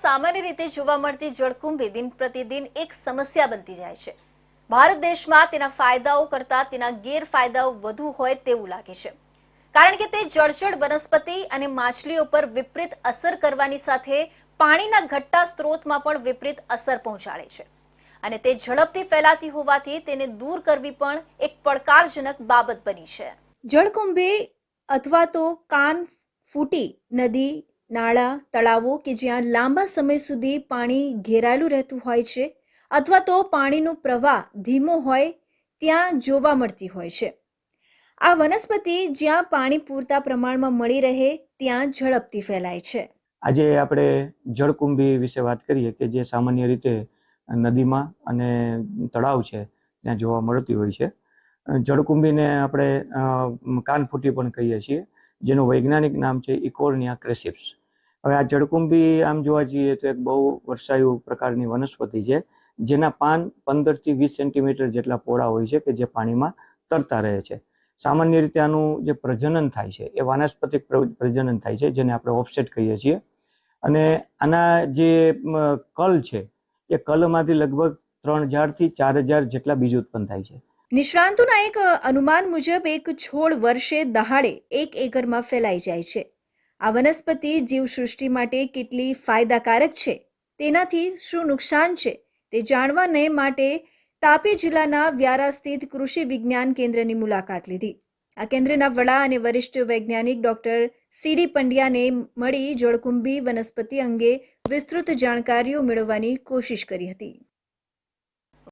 સામાન્ય રીતે જોવા મળતી જળકુંભી દિન પ્રતિદિન એક સમસ્યા બનતી જાય છે. ભારત દેશમાં તેના ફાયદાઓ કરતાં તેના ગેરફાયદાઓ વધુ હોય તેવું લાગે છે. કારણ કે તે જળચળ વનસ્પતિ અને માછલીઓ પર વિપરીત અસર કરવાની સાથે પાણીના ઘટ્ટા સ્ત્રોતમાં પણ વિપરીત અસર પહોંચાડે છે. અને તે ઝડપથી ફેલાતી હોવાથી તેને દૂર કરવી પણ એક પડકારજનક બાબત બની છે. જળકુંભી અથવા તો કાન ફૂટી નદી નાળા, તળાવો કે જ્યાં લાંબા સમય સુધી પાણી ઘેરાયેલું રહેતું હોય છે અથવા તો પાણીનો પ્રવાહ ધીમો હોય, ત્યાં જોવા મળતી હોય છે. આ વનસ્પતિ જ્યાં પાણી પૂરતા પ્રમાણમાં મળી રહે, ત્યાં ઝડપથી ફેલાય છે. આજે આપણે જળકુંભી વિશે વાત કરીએ કે જે સામાન્ય રીતે નદીમાં અને તળાવ છે, ત્યાં જોવા મળતી હોય છે. જળકુંભીને આપણે કાનફૂટી પણ કહીએ છીએ, જેનું વૈજ્ઞાનિક નામ છે ઇકોર્નિયા ક્રેસિપ્સ. હવે આ જળકુંભી આમ જોવા જઈએ તો એક બહુ વર્ષાયુ પ્રકારની વનસ્પતિ છે, જેના પાન પંદરથી વીસ સેન્ટીમીટર જેટલા પહોળા હોય છે કે જે પાણીમાં તરતા રહે છે. સામાન્ય રીતે આનું જે પ્રજનન થાય છે એ વાનસ્પતિક પ્રજનન થાય છે, જેને આપણે ઓફસેટ કહીએ છીએ. અને આના જે કલ છે, એ કલમાંથી લગભગ ત્રણ હજારથી ચાર હજાર જેટલા બીજ ઉત્પન્ન થાય છે. નિષ્ણાંતોના એક અનુમાન મુજબ એક છોડ વર્ષે દહાડે એક એકરમાં ફેલાઈ જાય છે. આ વનસ્પતિ જીવસૃષ્ટિ માટે કેટલી ફાયદાકારક છે? તેનાથી શું નુકસાન છે? તે જાણવાને માટે તાપી જિલ્લાના વ્યારા સ્થિત કૃષિ વિજ્ઞાન કેન્દ્રની મુલાકાત લીધી. આ કેન્દ્રના વડા અને વરિષ્ઠ વૈજ્ઞાનિક ડોક્ટર સીડી પંડ્યાને મળી જળકુંભી વનસ્પતિ અંગે વિસ્તૃત જાણકારીઓ મેળવવાની કોશિશ કરી હતી.